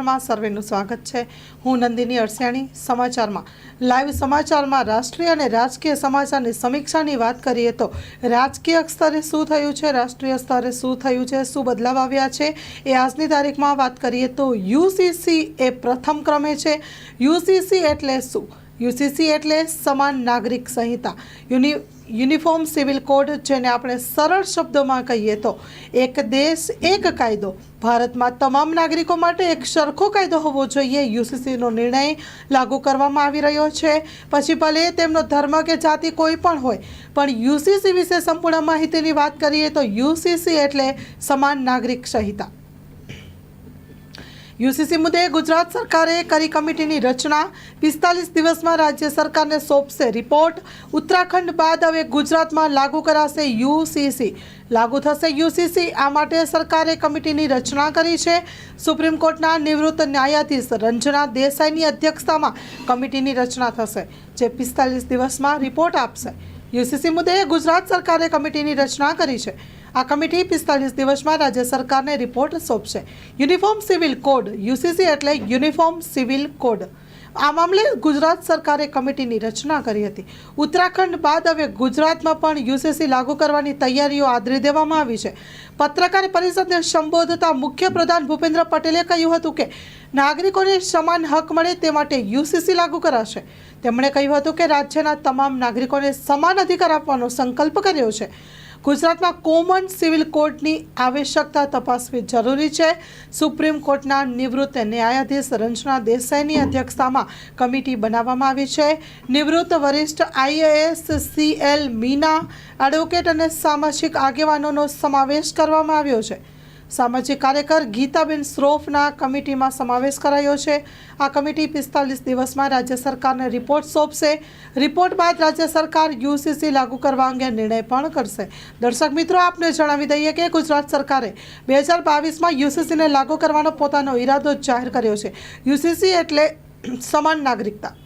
માં સર્વેનું સ્વાગત છે. હું નંદિની અરસિયાણી સમાચારમાં, લાઈવ સમાચારમાં રાષ્ટ્રીય અને રાજકીય સમાચારની સમીક્ષાની વાત કરીએ તો રાજકીય સ્તરે શું થયું છે, રાષ્ટ્રીય સ્તરે શું થયું છે, શું બદલાવ આવ્યા છે, એ આજની તારીખમાં વાત કરીએ તો યુસીસી એ પ્રથમ ક્રમે છે. યુસીસી એટલે શું? યુસીસી એટલે સમાન નાગરિક સંહિતા. યુનિ, યુનિફોર્મ સિવિલ કોડ જેને આપણે સરળ શબ્દોમાં કહીએ તો એક દેશ, એક કાયદો. ભારતમાં તમામ નાગરિકો માટે એક સરખો કાયદો હોવો જોઈએ, યુસીસીનો નિર્ણય લાગુ કરવામાં આવી રહ્યો છે. પછી ભલે તેમનો ધર્મ કે જાતિ કોઈ પણ હોય, પણ યુસીસી વિશે સંપૂર્ણ માહિતીની વાત કરીએ તો યુસીસી એટલે સમાન નાગરિક સંહિતા. યુસીસી મુદ્દે ગુજરાત સરકારે કરી કમિટીની રચના. પિસ્તાલીસ દિવસમાં રાજ્ય સરકારને સોંપશે રિપોર્ટ. ઉત્તરાખંડ બાદ હવે ગુજરાતમાં લાગુ કરાશે યુસીસી. લાગુ થશે યુસીસી. આ માટે સરકારે કમિટીની રચના કરી છે. સુપ્રીમ કોર્ટના નિવૃત્ત ન્યાયાધીશ રંજના દેસાઈની અધ્યક્ષતામાં કમિટીની રચના થશે, જે પિસ્તાલીસ દિવસમાં રિપોર્ટ આપશે. યુસીસી મુદ્દે ગુજરાત સરકારે કમિટીની રચના કરી છે. આ કમિટી પિસ્તાલીસ દિવસમાં રાજ્ય સરકારને રિપોર્ટ સોંપશે. યુનિફોર્મ સિવિલ કોડ યુસીસી એટલે યુનિફોર્મ સિવિલ કોડ. આ મામલે ગુજરાત સરકારે કમિટીની રચના કરી હતી. ઉત્તરાખંડ બાદ હવે ગુજરાતમાં પણ યુસીસી લાગુ કરવાની તૈયારીઓ આદરી દેવામાં આવી છે. પત્રકાર પરિષદને સંબોધતા મુખ્ય પ્રધાન ભૂપેન્દ્ર પટેલે કહ્યું હતું કે, નાગરિકોને સમાન હક મળે તે માટે યુસીસી લાગુ કરાશે. તેમણે કહ્યું હતું કે, રાજ્યના તમામ નાગરિકોને સમાન અધિકાર આપવાનો સંકલ્પ કર્યો છે. ગુજરાતમાં કોમન સિવિલ કોડની આવશ્યકતા તપાસવી જરૂરી છે. સુપ્રીમ કોર્ટના નિવૃત્ત ન્યાયાધીશ રંજના દેસાઈની અધ્યક્ષતામાં કમિટી બનાવવામાં આવી છે. નિવૃત્ત વરિષ્ઠ આઈએએસ સીએલ મીના એડવોકેટ અને સામાજિક આગેવાનોનો સમાવેશ કરવામાં આવ્યો છે. સામાજિક કાર્યકર ગીતાબેન શ્રોફના કમિટીમાં સમાવેશ કરાયો છે. આ કમિટી પિસ્તાલીસ દિવસમાં રાજ્ય સરકારને રિપોર્ટ સોંપશે. રિપોર્ટ બાદ રાજ્ય સરકાર યુસીસી લાગુ કરવા અંગે નિર્ણય પણ કરશે. દર્શક મિત્રો, આપને જણાવી દઈએ કે ગુજરાત સરકારે બે હજાર બાવીસમાં યુસીસીને લાગુ કરવાનો પોતાનો ઈરાદો જાહેર કર્યો છે. યુસીસી એટલે સમાન નાગરિકતા.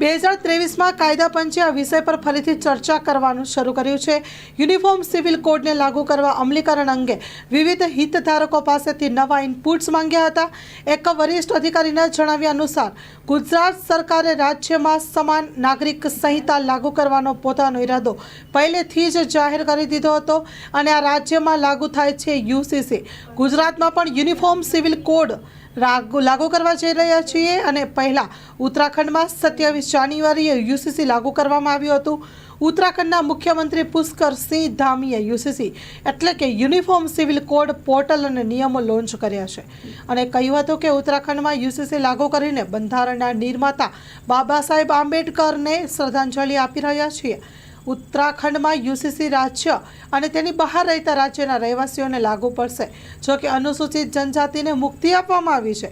બે હજાર ત્રેવીસમાં કાયદા પંચે આ વિષય પર ફરીથી ચર્ચા કરવાનું શરૂ કર્યું છે. યુનિફોર્મ સિવિલ કોડને લાગુ કરવા અમલીકરણ અંગે વિવિધ હિતધારકો પાસેથી નવા ઇનપુટ્સ માંગ્યા હતા. એક વરિષ્ઠ અધિકારીના જણાવ્યા અનુસાર, ગુજરાત સરકારે રાજ્યમાં સમાન નાગરિક સંહિતા લાગુ કરવાનો પોતાનો ઈરાદો પહેલેથી જ જાહેર કરી દીધો હતો અને આ રાજ્યમાં લાગુ થાય છે યુસીસી. ગુજરાતમાં પણ યુનિફોર્મ સિવિલ કોડ લાગુ કરવા જઈ રહ્યા છીએ અને પહેલાં ઉત્તરાખંડમાં સત્યાવીસ જાન્યુઆરીએ યુસીસી લાગુ કરવામાં આવ્યું હતું. ઉત્તરાખંડના મુખ્યમંત્રી પુષ્કર સિંહ ધામીએ યુસીસી એટલે કે યુનિફોર્મ સિવિલ કોડ પોર્ટલ અને નિયમો લોન્ચ કર્યા છે. અને કહ્યું હતું કે ઉત્તરાખંડમાં યુસીસી લાગુ કરીને બંધારણના નિર્માતા બાબા સાહેબ આંબેડકરને શ્રદ્ધાંજલિ આપી રહ્યા છીએ. ઉત્તરાખંડમાં યુસીસી રાજ્ય અને તેની બહાર રહેતા રાજ્યના રહેવાસીઓને લાગુ પડશે, જો કે અનુસૂચિત જનજાતિને મુક્તિ આપવામાં આવી છે.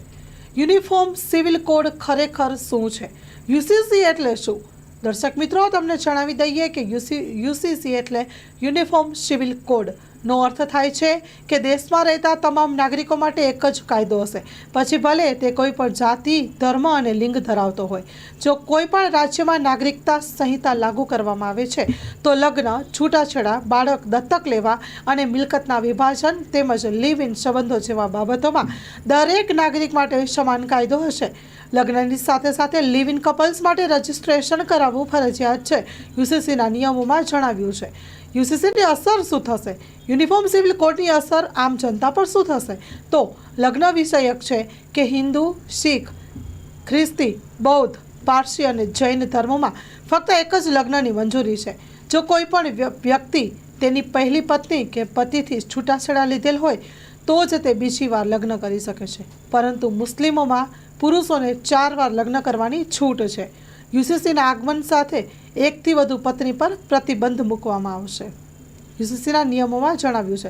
યુનિફોર્મ સિવિલ કોડ ખરેખર શું છે? યુસીસી એટલે શું? દર્શક મિત્રો, તમને જણાવી દઈએ કે યુસી, યુસીસી એટલે યુનિફોર્મ સિવિલ કોડ. નો અર્થ થાય છે કે દેશમાં રહેતા તમામ નાગરિકો માટે એક જ કાયદો હશે. પછી ભલે તે કોઈ પણ જાતિ, ધર્મ અને લિંગ ધરાવતો હોય. જો કોઈ પણ રાજ્યમાં નાગરિકતા સંહિતા લાગુ કરવામાં આવે છે, તો લગ્ન, છૂટાછેડા, બાળક દત્તક લેવા અને મિલકતના વિભાજન તેમજ લિવ ઇન સંબંધો જેવા બાબતોમાં દરેક નાગરિક માટે સમાન કાયદો હશે. લગ્નની સાથે સાથે લિવ ઇન કપલ્સ માટે રજિસ્ટ્રેશન કરાવવું ફરજિયાત છે યુસીસીના નિયમોમાં જણાવ્યું છે. યુસીસીની અસર શું થશે? યુનિફોર્મ સિવિલ કોડની અસર આમ જનતા પર શું થશે? તો લગ્ન વિષયક છે કે હિન્દુ, શીખ, ખ્રિસ્તી, બૌદ્ધ, પારસી અને જૈન ધર્મોમાં ફક્ત એક જ લગ્નની મંજૂરી છે. જો કોઈ પણ વ્ય- વ્યક્તિ તેની પહેલી પત્ની કે પતિથી છૂટાછેડા લીધેલ હોય, તો જ તે બીજી વાર લગ્ન કરી શકે છે. પરંતુ મુસ્લિમોમાં પુરુષોને ચાર વાર લગ્ન કરવાની છૂટ છે. યુસીસીના આગમન સાથે એકથી વધુ પત્ની પર પ્રતિબંધ મૂકવામાં આવશે. યુસીસીના નિયમોમાં જણાવ્યું છે.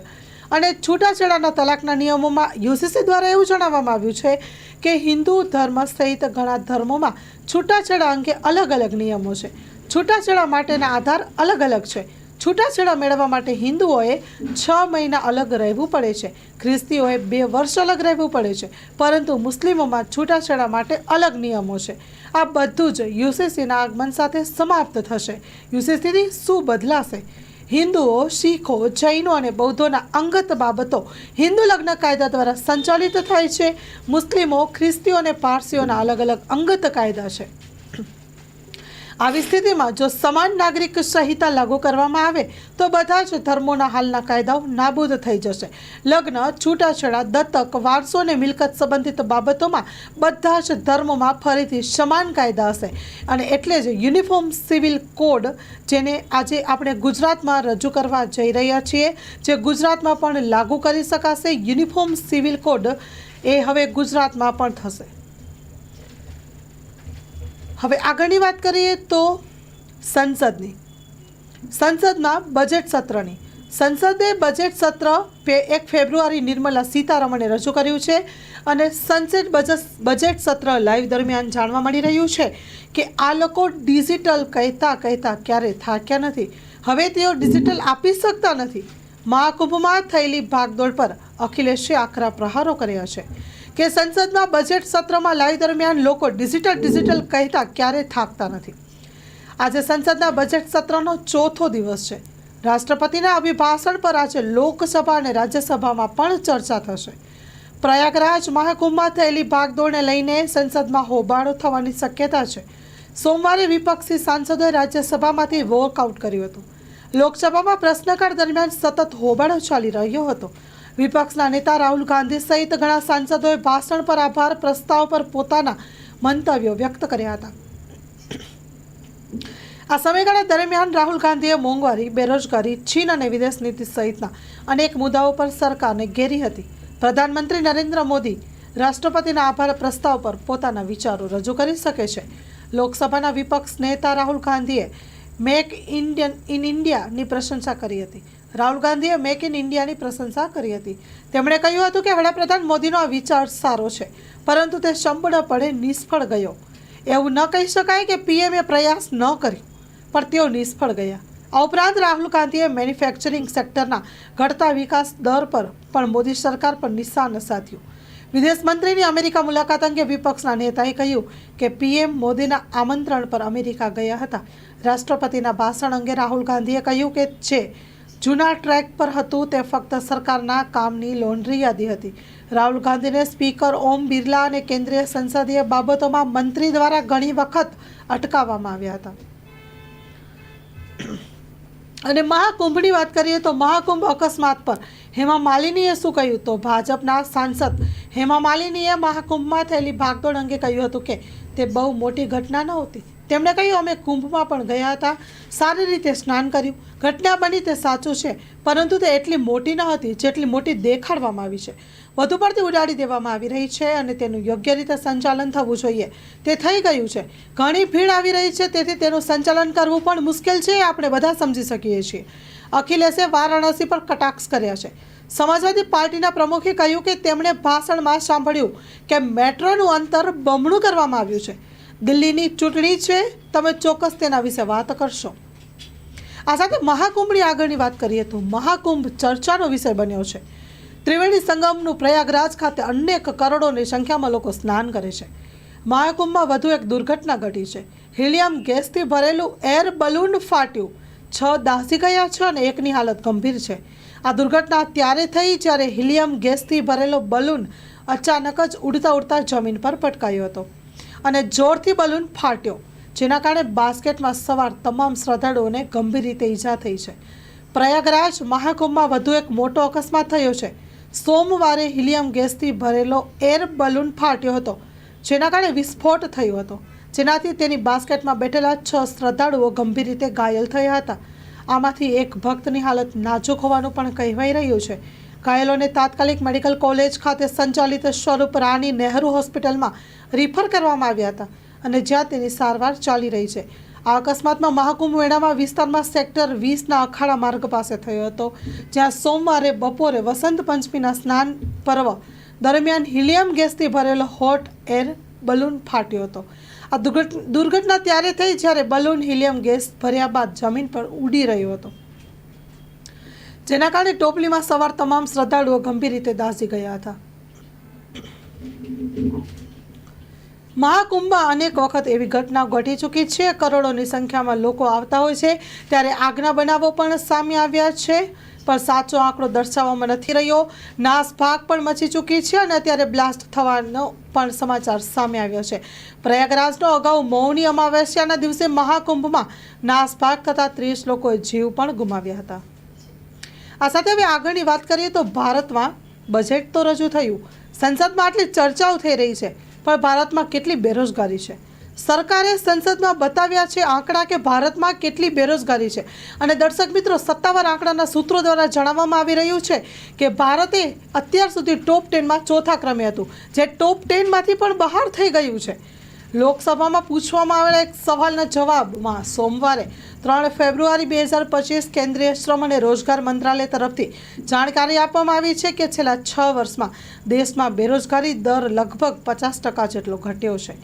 અને છૂટાછેડાના તલાકના નિયમોમાં યુસીસી દ્વારા એવું જણાવવામાં આવ્યું છે કે હિન્દુ ધર્મ સહિત ઘણા ધર્મોમાં છૂટાછેડા અંગે અલગ અલગ નિયમો છે. છૂટાછેડા માટેના આધાર અલગ અલગ છે. છૂટાછેડા મેળવવા માટે હિન્દુઓએ છ મહિના અલગ રહેવું પડે છે. ખ્રિસ્તીઓએ બે વર્ષ અલગ રહેવું પડે છે. પરંતુ મુસ્લિમોમાં છૂટાછેડા માટે અલગ નિયમો છે. આ બધું જ યુસીસીના આગમન સાથે સમાપ્ત થશે. યુસીસીથી શું બદલાશે? હિન્દુઓ, શીખો, જૈનો અને બૌદ્ધોના અંગત બાબતો હિન્દુ લગ્ન કાયદા દ્વારા સંચાલિત થાય છે. મુસ્લિમો, ખ્રિસ્તીઓ અને પારસીઓના અલગ અલગ અંગત કાયદા છે. આવી સ્થિતિમાં જો સમાન નાગરિક સંહિતા લાગુ કરવામાં આવે, તો બધા જ ધર્મોના હાલના કાયદાઓ નાબૂદ થઈ જશે. લગ્ન, છૂટાછેડા, દત્તક, વારસો અને મિલકત સંબંધિત બાબતોમાં બધા જ ધર્મોમાં ફરીથી સમાન કાયદા હશે. અને એટલે જ યુનિફોર્મ સિવિલ કોડ, જેને આજે આપણે ગુજરાતમાં રજૂ કરવા જઈ રહ્યા છીએ, જે ગુજરાતમાં પણ લાગુ કરી શકાશે. યુનિફોર્મ સિવિલ કોડ એ હવે ગુજરાતમાં પણ થશે. હવે આગળની વાત કરીએ તો સંસદની. સંસદમાં બજેટ સત્રની. સંસદે બજેટ સત્ર એક ફેબ્રુઆરી નિર્મલા સીતારમણે રજૂ કર્યું છે અને સંસદ બજેટ બજેટ સત્ર લાઈવ દરમિયાન જાણવા મળી રહ્યું છે કે આ લોકો ડિજિટલ કહેતા કહેતા ક્યારે થાક્યા નથી. હવે તેઓ ડિજિટલ આપી શકતા નથી. મહાકુંભમાં થયેલી ભાગદોડ પર અખિલેશે આકરા પ્રહારો કર્યા છે. કે સંસદમાં બજેટ સત્રમાં લાઈવ દરમિયાન લોકો ડિજિટલ ડિજિટલ કહેતા ક્યારે થાકતા નથી. આજે સંસદના બજેટ સત્રનો ચોથો દિવસ છે. રાષ્ટ્રપતિના અભિભાષણ પર આજે લોકસભા અને રાજ્યસભામાં પણ ચર્ચા થશે. પ્રયાગરાજ મહાકુંભમાં થયેલી ભાગદોડને લઈને સંસદમાં હોબાળો થવાની શક્યતા છે. સોમવારે વિપક્ષી સાંસદોએ રાજ્યસભામાંથી વોકઆઉટ કર્યું હતું. લોકસભામાં પ્રશ્નકાળ દરમિયાન સતત હોબાળો ચાલી રહ્યો હતો. વિપક્ષના નેતા રાહુલ ગાંધી સહિત ઘણા સાંસદોએ ભાષણ પર આભાર, પ્રસ્તાવ પર પોતાના મંતવ્યો વ્યક્ત કર્યા હતા. આ સમયગાળા દરમિયાન રાહુલ ગાંધીએ મોંઘવારી, બેરોજગારી ચીન અને વિદેશ નીતિ સહિતના અનેક મુદ્દાઓ પર સરકારને ઘેરી હતી. પ્રધાનમંત્રી નરેન્દ્ર મોદી રાષ્ટ્રપતિના આભાર, પ્રસ્તાવ પર પોતાના વિચારો રજૂ કરી શકે છે. લોકસભાના વિપક્ષ નેતા રાહુલ ગાંધીએ મેક ઇન્ડિયન ઇન ઇન્ડિયાની પ્રશંસા કરી હતી. રાહુલ ગાંધીએ મેક ઇન ઇન્ડિયાની પ્રશંસા કરી હતી. તેમણે કહ્યું હતું કે વડાપ્રધાન મોદીનો આ વિચાર સારો છે, પરંતુ તે સંપૂર્ણપણે નિષ્ફળ ગયો. એવું ન કહી શકાય કે પીએમએ પ્રયાસ ન કર્યો, પણ તેઓ નિષ્ફળ ગયા. આ ઉપરાંત રાહુલ ગાંધીએ મેન્યુફેક્ચરિંગ સેક્ટરના ઘટતા વિકાસ દર પર પણ મોદી સરકાર પર નિશાન સાધ્યું વિદેશ મંત્રીની અમેરિકા મુલાકાત અંગે વિપક્ષના નેતાએ કહ્યું કે પીએમ મોદીના આમંત્રણ પર અમેરિકા ગયા હતા. રાષ્ટ્રપતિના ભાષણ અંગે રાહુલ ગાંધીએ કહ્યું કે જે જૂના ટ્રેક પર હતું તે ફક્ત સરકારના કામની લોન્ડ્રી યાદી હતી. રાહુલ ગાંધીને સ્પીકર ઓમ બિરલા અને કેન્દ્રીય સંસદીય બાબતોમાં મંત્રી દ્વારા ઘણી વખત અટકાવવામાં આવ્યા હતા. અને મહાકુંભની વાત કરીએ તો મહાકુંભ અકસ્માત પર હેમા માલિનીએ શું કહ્યું? તો ભાજપના સાંસદ હેમા માલિનીએ મહાકુંભમાં થયેલી ભાગદોડ અંગે કહ્યું હતું કે તે બહુ મોટી ઘટના નહોતી. તેમણે કહ્યું, અમે કુંભમાં પણ ગયા હતા. સારી રીતે સ્નાન કર્યું. ઘટના બની તે સાચું છે, પરંતુ તે એટલી મોટી ન હતી જેટલી મોટી દેખાડવામાં આવી છે. વધુ પડતી ઉડાડી દેવામાં આવી રહી છે અને તેનું યોગ્ય રીતે સંચાલન થવું જોઈએ. તે થઈ ગયું છે. ઘણી ભીડ આવી રહી છે, તેથી તેનું સંચાલન કરવું પણ મુશ્કેલ છે, આપણે બધા સમજી શકીએ છીએ. અખિલેશે વારાણસી પર કટાક્ષ કર્યા છે. સમાજવાદી પાર્ટીના પ્રમુખે કહ્યું કે તેમણે ભાષણમાં સાંભળ્યું કે મેટ્રોનું અંતર બમણું કરવામાં આવ્યું છે. દિલ્હીની ચૂંટણી છે, તમે ચોક્કસ તેના વિશે વાત કરશો. આ સાથે મહાકુંભની આગળની વાત કરીએ તો મહાકુંભ ચર્ચાનો વિષય બન્યો છે. ત્રિવેણી સંગમનું પ્રયાગરાજ ખાતે અનેક કરોડોની સંખ્યામાં લોકો સ્નાન કરે છે. મહાકુંભમાં વધુ એક દુર્ઘટના ઘટી છે. હિલિયમ ગેસથી ભરેલું એર બલૂન ફાટ્યું. છ દાસી ગયા છે અને એકની હાલત ગંભીર છે. આ દુર્ઘટના ત્યારે થઈ જ્યારે હિલિયમ ગેસથી ભરેલો બલૂન અચાનક જ ઉડતા ઉડતા જમીન પર પટકાયો હતો અને જોરથી બલૂન ફાટ્યો, જેના કારણે બાસ્કેટમાં સવાર તમામ શ્રદ્ધાળુઓને ગંભીર રીતે ઈજા થઈ છે. પ્રયાગરાજ મહાકુંભમાં વધુ એક મોટો અકસ્માત થયો છે. સોમવારે હિલિયમ ગેસથી ભરેલો એર બલૂન ફાટ્યો હતો, જેના કારણે વિસ્ફોટ થયો હતો. જેનાથી તેની બાસ્કેટમાં બેઠેલા છ શ્રદ્ધાળુઓ ગંભીર રીતે ઘાયલ થયા હતા. આમાંથી એક ભક્તની હાલત નાજુક હોવાનું પણ કહેવાઈ રહ્યું છે. ઘાયલોને તાત્કાલિક મેડિકલ કોલેજ ખાતે સંચાલિત સ્વરૂપ રાણી નહેરુ હોસ્પિટલમાં રિફર કરવામાં આવ્યા હતા અને જ્યાં તેની સારવાર ચાલી રહી છે. આ અકસ્માતમાં મહાકુંભ મેળામાં વિસ્તારમાં સેક્ટર વીસના અખાડા માર્ગ પાસે થયો હતો, જ્યાં સોમવારે બપોરે વસંત પંચમીના સ્નાન પર્વ દરમિયાન હિલિયમ ગેસથી ભરેલો હોટ એર બલૂન ફાટ્યો હતો. આ દુર્ઘટ- દુર્ઘટના ત્યારે થઈ જ્યારે બલૂન હિલિયમ ગેસ ભર્યા બાદ જમીન પર ઉડી રહ્યો હતો. જેના કારણે ટોપલીમાં સવાર તમામ શ્રદ્ધાળુઓ ગંભીર રીતે દાઝી ગયા હતા. મહાકુંભમાં અનેક વખત એવી ઘટના ઘટી ચૂકી છે. કરોડોની સંખ્યામાં લોકો આવતા હોય છે. ત્યારે આગના બનાવો પણ સામે આવ્યા છે. પણ સાચો આંકડો દર્શાવવામાં નથી રહ્યો. નાસભાગ પણ મચી ચૂકી છે અને અત્યારે બ્લાસ્ટ થવાનો પણ સમાચાર સામે આવ્યો છે. પ્રયાગરાજનો અગાઉ મૌની અમાવસ્યાના દિવસે મહાકુંભમાં નાસભાગ થતાં ત્રીસ લોકોએ જીવ પણ ગુમાવ્યા હતા. આ સાથે હવે આગળની વાત કરીએ તો ભારતમાં બજેટ તો રજૂ થયું. સંસદમાં આટલી ચર્ચાઓ થઈ રહી છે, પણ ભારતમાં કેટલી બેરોજગારી છે? સરકારે સંસદમાં બતાવ્યા છે આંકડા કે ભારતમાં કેટલી બેરોજગારી છે. અને દર્શક મિત્રો, સત્તાવાર આંકડાના સૂત્રો દ્વારા જણાવવામાં આવી રહ્યું છે કે ભારતે અત્યાર સુધી ટોપ ટેનમાં ચોથા ક્રમે હતું, જે ટોપ ટેનમાંથી પણ બહાર થઈ ગયું છે. લોકસભામાં પૂછવામાં આવેલા એક સવાલના જવાબમાં સોમવારે ત્રણ ફેબ્રુઆરી બે હજાર પચીસ કેન્દ્રીય શ્રમ અને રોજગાર મંત્રાલય તરફથી જાણકારી આપવામાં આવી છે કે છેલ્લા છ વર્ષમાં દેશમાં બેરોજગારી દર લગભગ પચાસ ટકા જેટલો ઘટ્યો છે.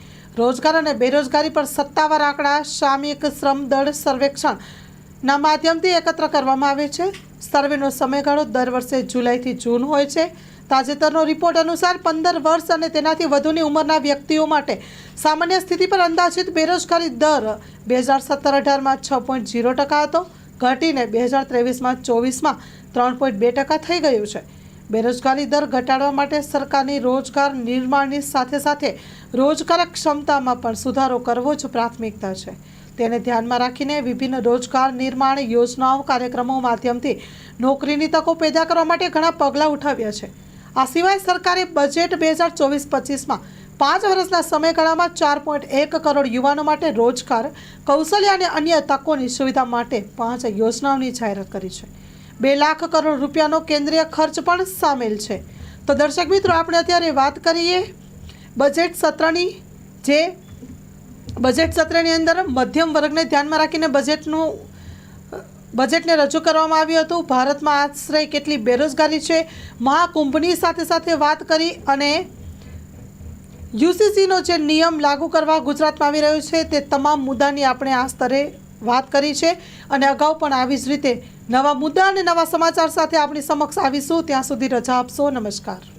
રોજગાર અને બેરોજગારી પર સત્તાવાર આંકડા, સામયિક શ્રમ દળ સર્વેક્ષણના માધ્યમથી એકત્ર કરવામાં આવે છે. સર્વેનો સમયગાળો દર વર્ષે જુલાઈથી જૂન હોય છે. તાજેતરનો રિપોર્ટ અનુસાર પંદર વર્ષ અને તેનાથી વધુની ઉંમરના વ્યક્તિઓ માટે સામાન્ય સ્થિતિ પર અંદાજિત બેરોજગારી દર બે હજાર સત્તર અઢારમાં છ પોઈન્ટ ઝીરો ટકા હતો, ઘટીને બે હજાર ત્રેવીસમાં ચોવીસમાં ત્રણ પોઈન્ટ બે ટકા થઈ ગયું છે. બેરોજગારી દર ઘટાડવા માટે સરકારની રોજગાર નિર્માણની સાથે સાથે રોજગારક ક્ષમતામાં પણ સુધારો કરવો જ પ્રાથમિકતા છે. તેને ધ્યાનમાં રાખીને વિભિન્ન રોજગાર નિર્માણ યોજનાઓ, કાર્યક્રમો માધ્યમથી નોકરીની તકો પેદા કરવા માટે ઘણા પગલાં ઉઠાવ્યા છે. આ સિવાય સરકારે બજેટ બે હજાર ચોવીસ પચીસમાં પાંચ વર્ષના સમયગાળામાં ચાર પોઈન્ટ એક કરોડ યુવાનો માટે રોજગાર, કૌશલ્ય અને અન્ય તકોની સુવિધા માટે પાંચ યોજનાઓની જાહેરાત કરી છે. બે લાખ કરોડ રૂપિયાનો કેન્દ્રીય ખર્ચ પણ સામેલ છે. તો દર્શક મિત્રો, આપણે અત્યારે વાત કરીએ બજેટ સત્રની, જે બજેટ સત્રની અંદર મધ્યમ વર્ગને ધ્યાનમાં રાખીને બજેટનું બજેટને રજૂ કરવામાં આવ્યું હતું. ભારતમાં આશરે કેટલી બેરોજગારી છે? મહાકુંભની સાથે સાથે વાત કરી અને યુસીસીનો જે નિયમ લાગુ કરવા ગુજરાતમાં આવી રહ્યો છે, તે તમામ મુદ્દાની આપણે આ સ્તરે વાત કરી છે અને અગાઉ પણ આવી જ રીતે નવા મુદ્દા અને નવા સમાચાર સાથે આપણી સમક્ષ આવીશું. ત્યાં સુધી રજા આપશો. નમસ્કાર.